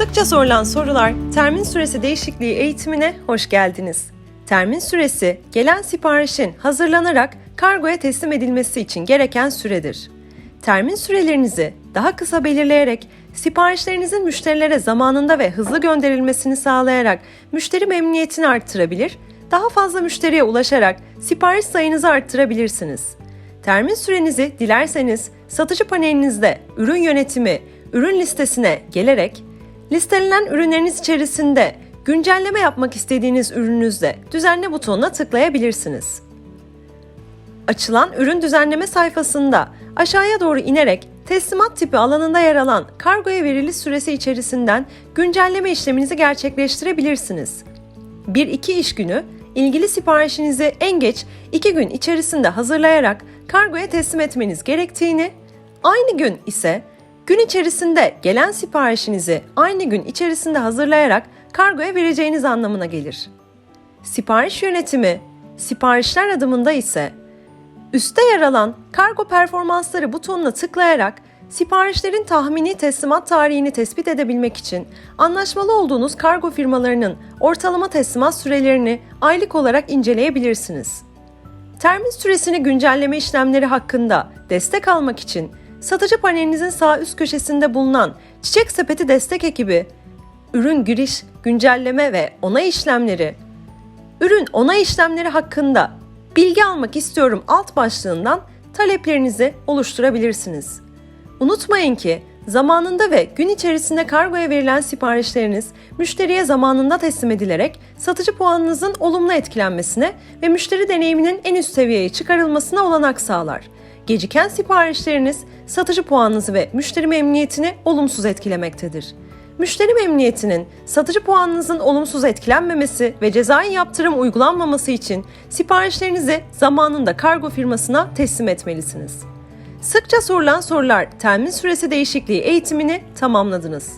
Sıkça sorulan sorular termin süresi değişikliği eğitimine hoş geldiniz. Termin süresi gelen siparişin hazırlanarak kargoya teslim edilmesi için gereken süredir. Termin sürelerinizi daha kısa belirleyerek siparişlerinizin müşterilere zamanında ve hızlı gönderilmesini sağlayarak müşteri memnuniyetini arttırabilir, daha fazla müşteriye ulaşarak sipariş sayınızı arttırabilirsiniz. Termin sürenizi dilerseniz satıcı panelinizde ürün yönetimi, ürün listesine gelerek listelenen ürünleriniz içerisinde güncelleme yapmak istediğiniz ürününüzde düzenle butonuna tıklayabilirsiniz. Açılan ürün düzenleme sayfasında aşağıya doğru inerek teslimat tipi alanında yer alan kargoya veriliş süresi içerisinden güncelleme işleminizi gerçekleştirebilirsiniz. 1-2 iş günü ilgili siparişinizi en geç 2 gün içerisinde hazırlayarak kargoya teslim etmeniz gerektiğini, aynı gün ise gün içerisinde gelen siparişinizi aynı gün içerisinde hazırlayarak kargoya vereceğiniz anlamına gelir. Sipariş yönetimi, siparişler adımında ise Üste yer alan kargo performansları butonuna tıklayarak siparişlerin tahmini teslimat tarihini tespit edebilmek için anlaşmalı olduğunuz kargo firmalarının ortalama teslimat sürelerini aylık olarak inceleyebilirsiniz. Termin süresini güncelleme işlemleri hakkında destek almak için satıcı panelinizin sağ üst köşesinde bulunan Çiçek Sepeti destek ekibi, ürün giriş, güncelleme ve onay işlemleri, ürün onay işlemleri hakkında bilgi almak istiyorum alt başlığından taleplerinizi oluşturabilirsiniz. Unutmayın ki zamanında ve gün içerisinde kargoya verilen siparişleriniz müşteriye zamanında teslim edilerek satıcı puanınızın olumlu etkilenmesine ve müşteri deneyiminin en üst seviyeye çıkarılmasına olanak sağlar. Geciken siparişleriniz satıcı puanınızı ve müşteri memnuniyetini olumsuz etkilemektedir. Müşteri memnuniyetinin satıcı puanınızın olumsuz etkilenmemesi ve cezai yaptırım uygulanmaması için siparişlerinizi zamanında kargo firmasına teslim etmelisiniz. Sıkça sorulan sorular temin süresi değişikliği eğitimini tamamladınız.